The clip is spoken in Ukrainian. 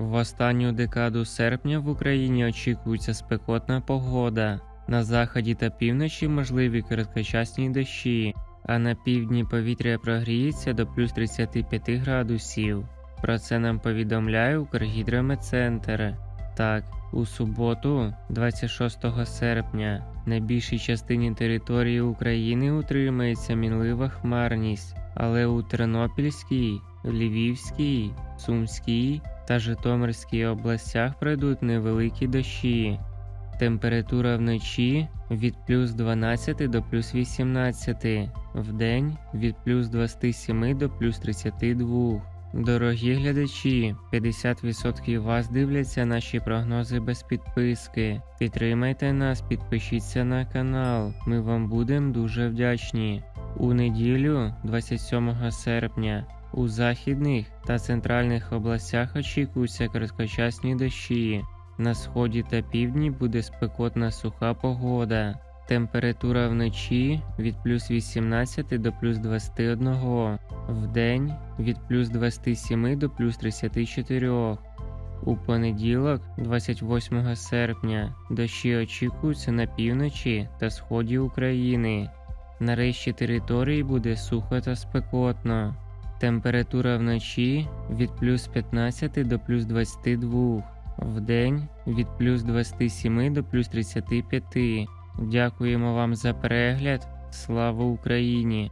В останню декаду серпня в Україні очікується спекотна погода. На заході та півночі можливі короткочасні дощі, а на півдні повітря прогріється до плюс 35 градусів. Про це нам повідомляє Укргідрометцентр. Так, у суботу, 26 серпня, на більшій частині території України утримається мінлива хмарність, але у Тернопільській, Львівській, Сумській та Житомирській областях пройдуть невеликі дощі. Температура вночі від плюс 12 до плюс 18, вдень від плюс 27 до плюс 32. Дорогі глядачі, 50% вас дивляться наші прогнози без підписки. Підтримайте нас, підпишіться на канал. Ми вам будемо дуже вдячні. У неділю, 27 серпня, у західних та центральних областях очікуються короткочасні дощі. На сході та півдні буде спекотна суха погода. Температура вночі від плюс 18 до плюс 21, вдень від плюс 27 до плюс 34. У понеділок, 28 серпня, дощі очікуються на півночі та сході України. На решті території буде сухо та спекотно. Температура вночі від плюс 15 до плюс 22, вдень від плюс 27 до плюс 35. Дякуємо вам за перегляд. Слава Україні!